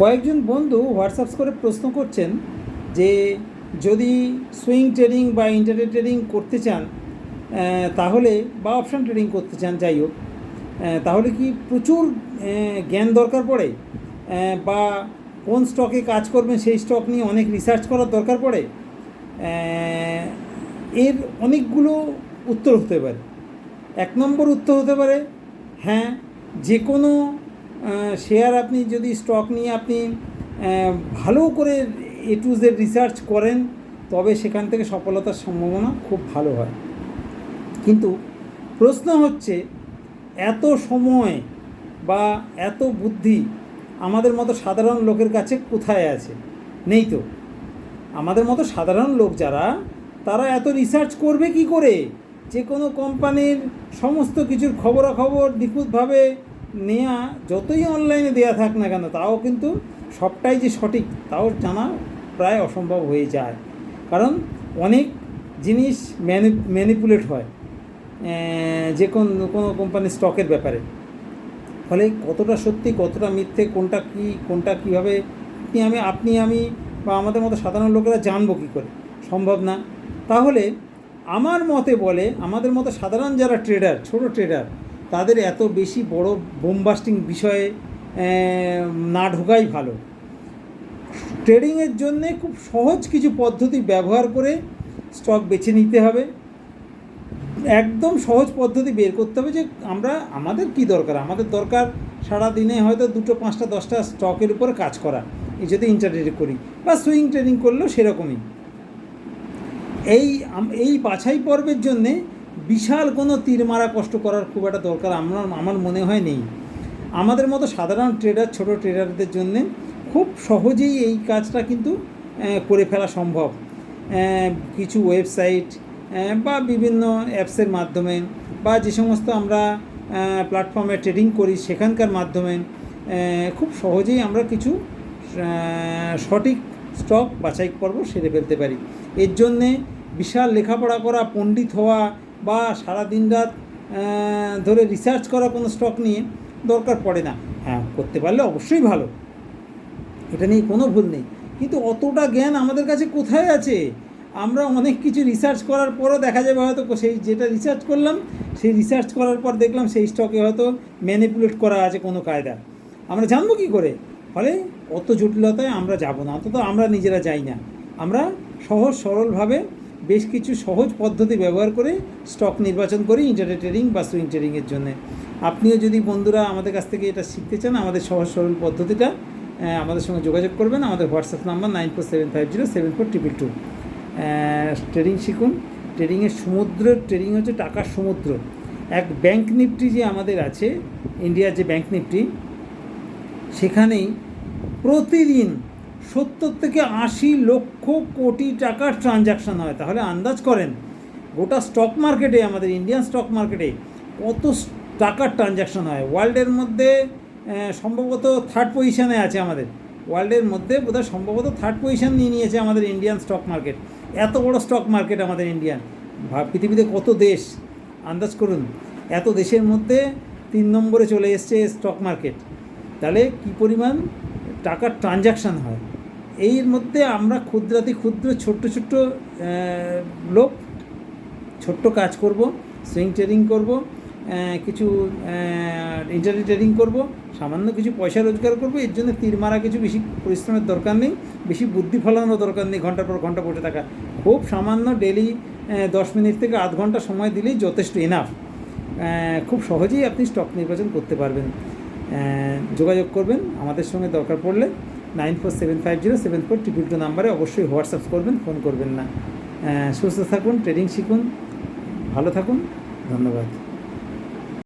কয়েকজন বন্ধু হোয়াটসঅ্যাপস করে প্রশ্ন করছেন যে যদি সুইং ট্রেডিং বা ইন্টারডে ট্রেডিং করতে চান তাহলে বা অপশান ট্রেডিং করতে চান, যাই হোক তাহলে কি প্রচুর জ্ঞান দরকার পড়ে? বা কোন স্টকে কাজ করবেন সেই স্টক নিয়ে অনেক রিসার্চ করার দরকার পড়ে? এর অনেকগুলো উত্তর হতে পারে। এক নম্বর উত্তর হতে পারে হ্যাঁ যে কোনো শেয়ার আপনি যদি স্টক নিয়ে আপনি ভালো করে এ টু জেড রিসার্চ করেন, তবে সেখান থেকে সফলতার সম্ভাবনা খুব ভালো হয়। কিন্তু প্রশ্ন হচ্ছে, এত সময় বা এত বুদ্ধি আমাদের মতো সাধারণ লোকের কাছে কোথায় আছে? নেই তো। আমাদের মতো সাধারণ লোক যারা, তারা এত রিসার্চ করবে কি করে? যে কোনো কোম্পানির সমস্ত কিছুর খবরাখবর নিখুঁতভাবে নেওয়া যতই অনলাইনে দেওয়া থাক না কেন, তাও কিন্তু সবটাই যে সঠিক, তাও জানা প্রায় অসম্ভব হয়ে যায়। কারণ অনেক জিনিস ম্যানি ম্যানিপুলেট হয় যে কোন, কোনো কোম্পানির স্টকের ব্যাপারে। ফলে কতটা সত্যি, কতটা মিথ্যে, কোনটা কি, কোনটা কীভাবে আপনি আমি আপনি, আমি বা আমাদের মতো সাধারণ লোকেরা জানব কী করে? সম্ভব না। তাহলে আমার মতে বলে, আমাদের মতো সাধারণ যারা ট্রেডার ছোট ট্রেডার তাদের এত বেশি বড় বোমবাস্টিং বিষয়ে না ঢোকাই ভালো। ট্রেডিংয়ের জন্যে খুব সহজ কিছু পদ্ধতি ব্যবহার করে স্টক বেছে নিতে হবে। একদম সহজ পদ্ধতি বের করতে হবে যে, আমরা, আমাদের কি দরকার? আমাদের দরকার সারা দিনে হয়তো দুটো, পাঁচটা, দশটা স্টকের উপরে কাজ করা। এই যদি ইন্টারনেটে করি বা সুইং ট্রেডিং করলেও সেরকমই। এই এই বাছাই পর্বের জন্যে বিশাল কোনো তীর মারা কষ্ট করার খুব একটা দরকার আমার আমার মনে হয় নেই। আমাদের মতো সাধারণ ট্রেডার ছোট ট্রেডারদের জন্যে খুব সহজেই এই কাজটা কিন্তু করে ফেলা সম্ভব। কিছু ওয়েবসাইট বা বিভিন্ন অ্যাপসের মাধ্যমে, বা যে সমস্ত আমরা প্ল্যাটফর্মে ট্রেডিং করি সেখানকার মাধ্যমে খুব সহজেই আমরা কিছু সঠিক স্টক বাছাই পর্ব সেরে ফেলতে পারি। এর জন্যে বিশাল লেখাপড়া করা, পণ্ডিত হওয়া বা সারা দিন রাত ধরে রিসার্চ করা কোনো স্টক নিয়ে দরকার পড়ে না। হ্যাঁ করতে পারলে অবশ্যই ভালো। এটা নিয়ে কোনো ভুল নেই। কিন্তু অতটা জ্ঞান আমাদের কাছে কোথায় আছে? আমরা অনেক কিছু রিসার্চ করার পরও দেখা যাবে হয়তো সেই যেটা রিসার্চ করলাম, সেই রিসার্চ করার পর দেখলাম সেই স্টকে হয়তো ম্যানিপুলেট করা আছে কোনো কায়দা। আমরা জানব কী করে? ফলে অত জটিলতায় আমরা যাব না। অন্তত আমরা নিজেরা যাই না। আমরা সহজ সরলভাবে বেশ কিছু সহজ পদ্ধতি ব্যবহার করে স্টক নির্বাচন করি ইন্টারনেট ট্রেডিং বা সুইং ট্রেডিংয়ের জন্য। আপনিও যদি বন্ধুরা আমাদের কাছ থেকে এটা শিখতে চান, আমাদের সহজ সরল পদ্ধতিটা আমাদের সঙ্গে যোগাযোগ করবেন। আমাদের WhatsApp number nine four seven five zero seven four triple two trading শিখুন। ট্রেডিংয়ের সমুদ্র ট্রেডিং হচ্ছে টাকার সমুদ্র। এক ব্যাংক নিফটি যে আমাদের আছে ইন্ডিয়ার যে ব্যাংক নিফটি, সেখানেই প্রতিদিন সত্তর থেকে আশি লক্ষ কোটি টাকার ট্রানজাকশন হয়। তাহলে আন্দাজ করেন, গোটা স্টক মার্কেটে, আমাদের ইন্ডিয়ান স্টক মার্কেটে কত টাকার ট্রানজাকশন হয়? ওয়ার্ল্ডের মধ্যে সম্ভবত থার্ড পজিশানে আছে আমাদের। ওয়ার্ল্ডের মধ্যে বোধহয় সম্ভবত থার্ড পজিশন নিয়ে নিয়েছে আমাদের ইন্ডিয়ান স্টক মার্কেট। এত বড় স্টক মার্কেট আমাদের ইন্ডিয়ান। পৃথিবীতে কত দেশ? আন্দাজ করুন। এত দেশের মধ্যে তিন নম্বরে চলে এসছে স্টক মার্কেট। তাহলে কি পরিমাণ? টাকার ট্রানজাকশান হয়। এর মধ্যে আমরা ক্ষুদ্রাতি ক্ষুদ্র ছোট্ট ছোট্ট লোক ছোট্ট কাজ করব সুইং ট্রেডিং করব কিছু ইন্টারনেট ট্রেডিং করব, সামান্য কিছু পয়সা রোজগার করব, এর জন্য তীর মারা কিছু বেশি পরিশ্রমের দরকার নেই, বেশি বুদ্ধি ফলানোর দরকার নেই ঘণ্টার পর ঘণ্টা বসে থাকা। খুব সামান্য ডেলি দশ মিনিট থেকে আধ ঘণ্টা সময় দিলেই যথেষ্ট এনাফ খুব সহজেই আপনি স্টক নির্বাচন করতে পারবেন। যোগাযোগ করবেন। আমাদের সঙ্গে দরকার পড়লে nine four seven five zero seven four triple two নাম্বারে অবশ্যই হোয়াটসঅ্যাপ করবেন, ফোন করবেন না। সুস্থ থাকুন, ট্রেডিং শিখুন, ভালো থাকুন। ধন্যবাদ।